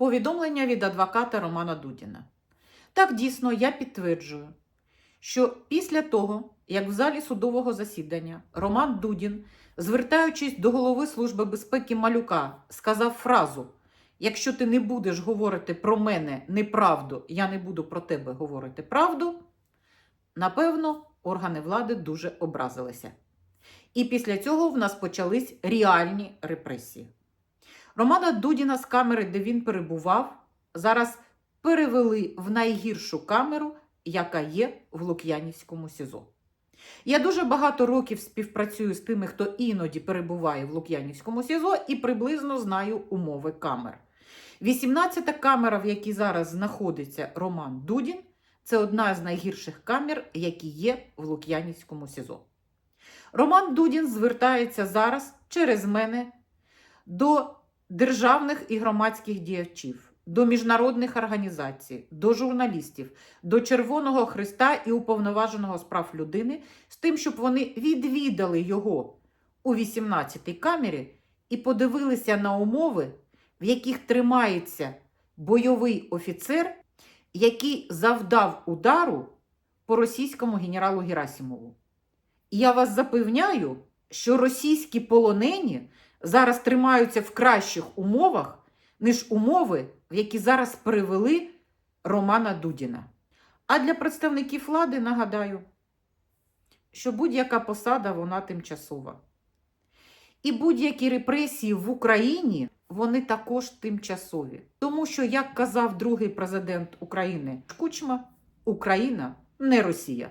Повідомлення від адвоката Романа Дудіна. Так, дійсно, я підтверджую, що після того, як в залі судового засідання Роман Дудін, звертаючись до голови Служби безпеки Малюка, сказав фразу: Якщо ти не будеш говорити про мене неправду, я не буду про тебе говорити правду, напевно, органи влади дуже образилися. І після цього в нас почались реальні репресії. Романа Дудіна з камери, де він перебував, зараз перевели в найгіршу камеру, яка є в Лук'янівському СІЗО. Я дуже багато років співпрацюю з тими, хто іноді перебуває в Лук'янівському СІЗО, і приблизно знаю умови камер. 18-та камера, в якій зараз знаходиться Роман Дудін, це одна з найгірших камер, які є в Лук'янівському СІЗО. Роман Дудін звертається зараз через мене до державних і громадських діячів, до міжнародних організацій, до журналістів, до Червоного Христа і Уповноваженого з прав людини з тим, щоб вони відвідали його у 18-й камері і подивилися на умови, в яких тримається бойовий офіцер, який завдав удару по російському генералу Герасимову. Я вас запевняю, що російські полонені зараз тримаються в кращих умовах, ніж умови, в які зараз привели Романа Дудіна. А для представників влади нагадаю, що будь-яка посада вона тимчасова. І будь-які репресії в Україні вони також тимчасові. Тому що, як казав другий президент України Кучма, Україна не Росія.